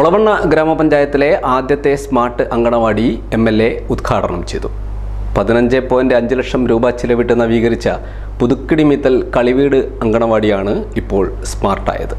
ഒളവണ്ണ ഗ്രാമപഞ്ചായത്തിലെ ആദ്യത്തെ smart anganwadi M L A ഉദ്ഘാടനം ചെയ്തു. പതിനഞ്ച് പോയിന്റ് അഞ്ച് ലക്ഷം രൂപ ചിലവിട്ട് നവീകരിച്ച പുതുക്കിടിമിത്തൽ കളിവീട് അങ്കണവാടിയാണ് ഇപ്പോൾ സ്മാർട്ടായത്.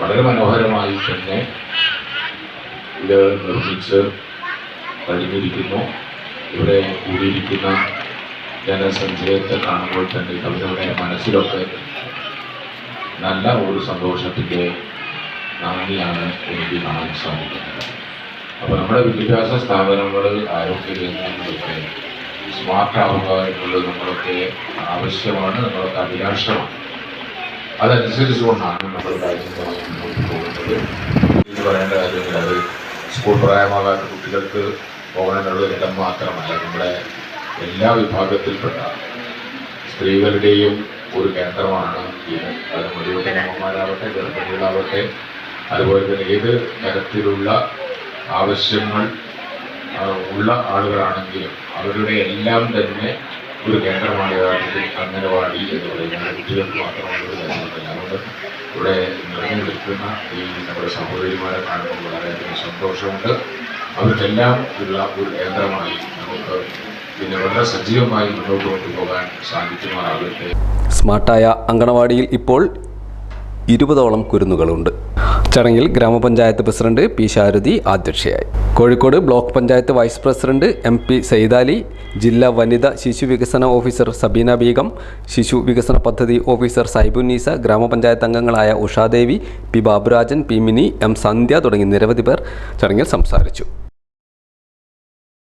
വളരെ മനോഹരമായി തന്നെ ഇത് നിർമ്മിച്ച് കഴിഞ്ഞിരിക്കുന്നു. ഇവിടെ കൂടിയിരിക്കുന്ന ജനസഞ്ചയത്തെ കാണുമ്പോൾ തന്നെ അവരുടെ മനസ്സിലൊക്കെ നല്ല ഒരു സന്തോഷത്തിന്റെ നന്ദിയാണ് എനിക്ക് കാണാൻ സാധിക്കുന്നത്. അപ്പോൾ നമ്മുടെ വിദ്യാഭ്യാസ സ്ഥാപനങ്ങൾ ആരോഗ്യ കേന്ദ്രങ്ങളൊക്കെ സ്മാർട്ടാവുക എന്നുള്ളത് നമ്മളൊക്കെ ആവശ്യമാണ് നമ്മളൊക്കെ അഭിലാഷമാണ്. അതനുസരിച്ചുകൊണ്ടാണ് നമ്മൾ രാജ്യത്തുമായി മുന്നോട്ട് പോകുന്നത് ഇത് പറയേണ്ട കാര്യമില്ല. അത് സ്കൂൾ പ്രായമാകാത്ത കുട്ടികൾക്ക് പോകാനുള്ള ഇടം മാത്രമല്ല. നമ്മുടെ എല്ലാ വിഭാഗത്തിൽപ്പെട്ട സ്ത്രീകളുടെയും ഒരു കേന്ദ്രമാണ് ഇത്. അത് മുഴുവൻ അമ്മമാരാവട്ടെ ഗർഭിണികളാവട്ടെ അതുപോലെ തന്നെ ഏത് തരത്തിലുള്ള ആവശ്യങ്ങൾ ഉള്ള ആളുകളാണെങ്കിലും അവരുടെ എല്ലാം തന്നെ ഒരു കേന്ദ്രമാണ് യഥാർത്ഥത്തിൽ അംഗനവാടി എന്ന് പറയുന്നത് കുട്ടികൾക്ക് മാത്രമുള്ള ഒരു അതുകൊണ്ട് ഇവിടെ നിറഞ്ഞെടുക്കുന്ന ഈ നമ്മുടെ സഹോദരിമാരെ കാണുമ്പോൾ വളരെയധികം സന്തോഷമുണ്ട്. അവർക്കെല്ലാം ഉള്ള ഒരു കേന്ദ്രമായി നമുക്ക് പിന്നെ വളരെ സജീവമായി മുന്നോട്ട് കൊണ്ടുപോകാൻ സാധിക്കുമാറാകട്ടെ. സ്മാർട്ടായ അങ്കണവാടിയിൽ ഇപ്പോൾ ഇരുപതോളം കുരുന്നുകളുണ്ട്. ചടങ്ങിൽ ഗ്രാമപഞ്ചായത്ത് പ്രസിഡന്റ് പി ശാരദി അധ്യക്ഷയായി. Kozhikode block panchayat vice president M P Saidali ജില്ലാ വനിതാ ശിശു വികസന ഓഫീസർ സബീന ബീഗം ശിശു വികസന പദ്ധതി ഓഫീസർ സൈബുന്നീസ ഗ്രാമപഞ്ചായത്ത് അംഗങ്ങളായ Ushadevi P Baburajan P Mini M Sandhya തുടങ്ങി നിരവധി പേർ ചടങ്ങിൽ സംസാരിച്ചു.